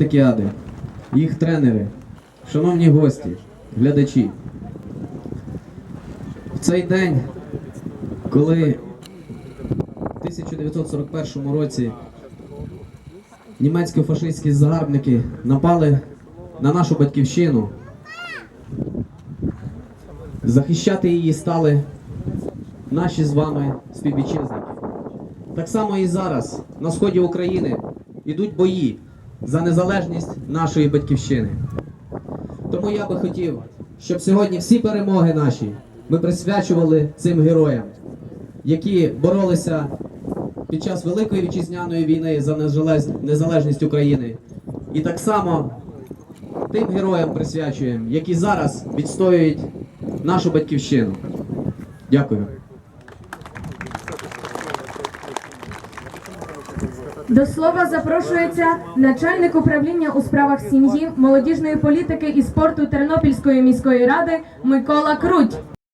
спартакіади, їх тренери, шановні гості, глядачі. В цей день, коли в 1941 році німецько-фашистські загарбники напали на нашу батьківщину, захищати її стали наші з вами співвітчизники. Так само і зараз на сході України йдуть бої за незалежність нашої батьківщини. Тому я би хотів, щоб сьогодні всі перемоги наші ми присвячували цим героям, які боролися під час Великої вітчизняної війни за незалежність України. І так само тим героям присвячуємо, які зараз відстоюють нашу батьківщину. Дякую. До слова запрошується начальник управління у справах сім'ї, молодіжної політики і спорту Тернопільської міської ради Микола Круть.